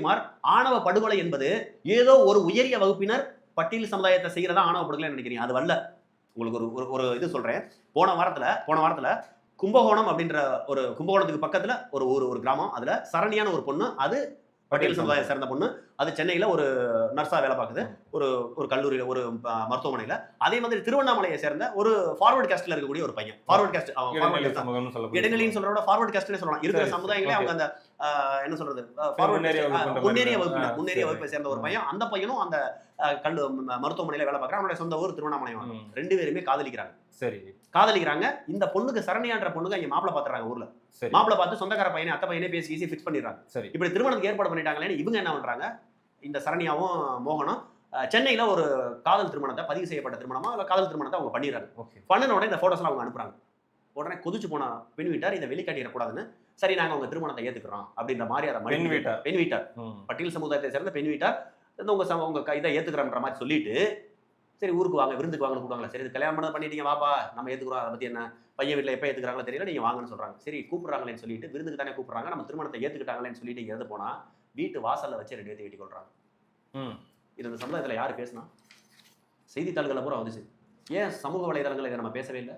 உதயகுமார் ஆணவ படுகொலை என்பது ஏதோ ஒரு உயரிய வகுப்பினர் பட்டியல் சமுதாயத்தை செய்யறதா ஆணவ படுகொலை நினைக்கிறீங்க? அது வரல. உங்களுக்கு ஒரு ஒரு- இது சொல்றேன். போன வாரத்துல போன வாரத்துல கும்பகோணம் அப்படின்ற ஒரு கும்பகோணத்துக்கு பக்கத்துல ஒரு ஒரு ஒரு கிராமம். அதுல சரணியான ஒரு பொண்ணு அது பட்டியல் சமுதாயம். சேர்ந்த பொண்ணு. அது சென்னையில ஒரு நர்ஸா வேலை பார்க்குது. ஒரு ஒரு கல்லூரியில ஒரு மருத்துவமனையில. அதே மாதிரி திருவண்ணாமலையை சேர்ந்த ஒரு ஃபார்வர்ட் காஸ்ட்ல இருக்கக்கூடிய ஒரு பையன். ஃபார்வர்ட் காஸ்ட் இடைநிலைன்னு சொல்றத ஃபார்வர்ட் காஸ்ட்னே சொல்லலாம். இருக்கிற சமுதாயங்களே. அவங்க அந்த என்ன சொல்றது? முன்னேறிய. வகுப்பு முன்னேறிய. வகுப்பை சேர்ந்த ஒரு. பையன் அந்த பையனும் அந்த கல்லு மருத்துவமனையில வேலை பார்க்கறான். அவனுடைய சொந்த ஊர் திருவண்ணாமலை ரெண்டு பேருமே காதலிக்கிறாங்க. சரி. காதலிக்கிறாங்க. இந்த பொண்ணுக்கு சரணியான்ற பொண்ணுக்கு அங்க மாப்பிளை பாத்துறாங்க ஊர்ல. மாப்பிளை பார்த்து சொந்தக்கார பையனை அத்தை பையனே பேசி ஈஸி ஃபிக்ஸ் பண்ணிடுறாங்க. சரி. இப்படி திருமணத்துக்கு ஏற்பாடு பண்ணிட்டாங்களேன்னு இவங்க என்ன பண்றாங்க? இந்த சரண்யாவும் மோகனும் சென்னையில ஒரு காதல் திருமணத்தை பதிவு செய்யப்பட்ட திருமணமா இல்ல காதல் திருமணத்தை அவங்க பண்ணிடுறாங்க. பண்ணின உடனே இந்த போட்டோஸ்லாம் அவங்க அனுப்புறாங்க. உடனே கொதிச்சு போன பெண் வீட்டார் இதை வெளிக்காட்டிடக்கூடாதுன்னு சரி நாங்க உங்க திருமணத்தை ஏத்துக்கிறோம் அப்படின்ற மாதிரி அதை பெண் வீட்டார். பெண் வீட்டார். பட்டியல் சமுதாயத்தை சேர்ந்த பெண் வீட்டார். வந்து உங்க சம- உங்க க- இதை ஏத்துக்கிறோன்ற மாதிரி சொல்லிட்டு சரி ஊருக்கு வாங்க விருந்துக்கு வாங்கன்னு கூப்பிடுவாங்களா சரி இது கல்யாணம் பண்ணது பண்ணிட்டீங்க வாப்பா நம்ம ஏத்துக்கிறோம் அதை பத்தி என்ன? பையன் வீட்டில் எப்போ ஏத்துக்கிறாங்களோ தெரியல நீங்க வாங்கன்னு சொல்றாங்க. சரி கூப்பிடுறாங்களேன்னு சொல்லிட்டு விருந்துக்கு தானே கூப்பிடுறாங்க நம்ம திருமணத்தை ஏத்துக்கிட்டாங்களேன்னு சொல்லிட்டு இங்க இருந்து போனா வீட்டு வாசல்ல வச்சு ரெண்டு பேர்த்து வெட்டி கொள்றாங்க. ம். இது இந்த சமுதாயத்துல யாரு பேசினா? செய்தித்தாள்களை பூரா வந்துச்சு. ஏன் சமூக வலைதளங்கள் இதை நம்ம பேசவே இல்லை?